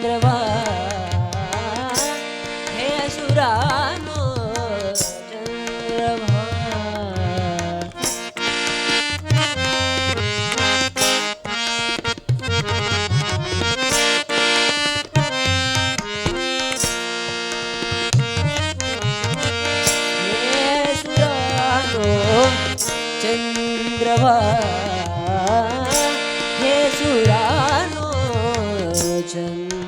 చంద్రవా హే అసురానో చంద్రవా చంద్రవా హే సురానో చంద్ర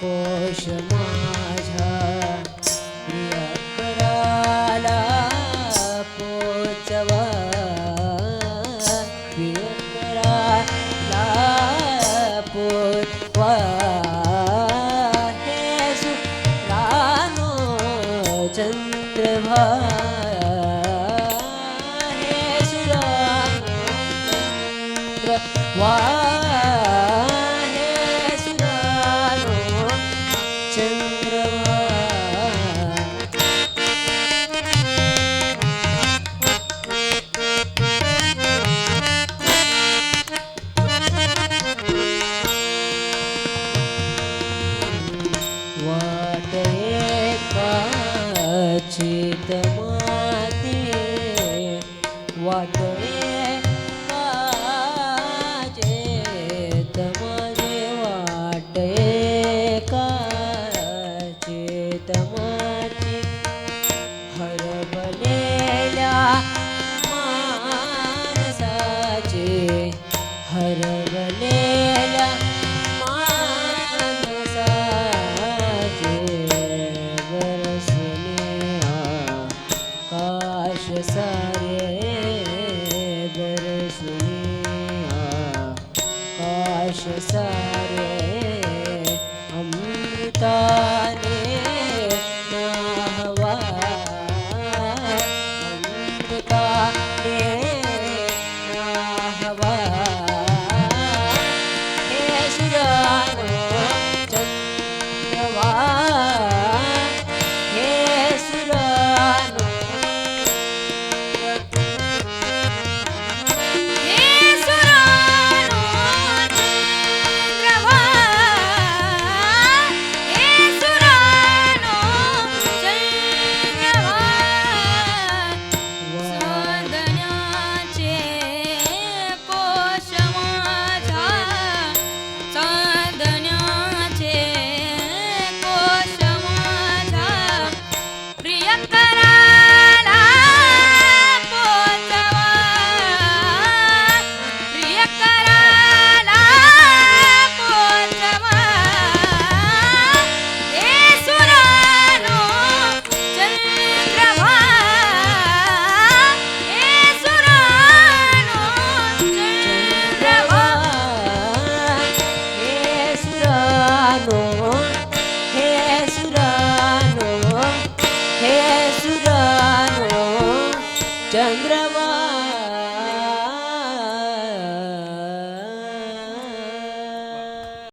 नकोश माझ्या प्रियकराला पोचवा. प्रियकराला पोचवा. हे सुरानो चंद्रभा हे सुरानो चंद्रवा there. आकाश सारे बरसुनिया आकाश सारे अमृता ने नहवा अमृता चन्द्रव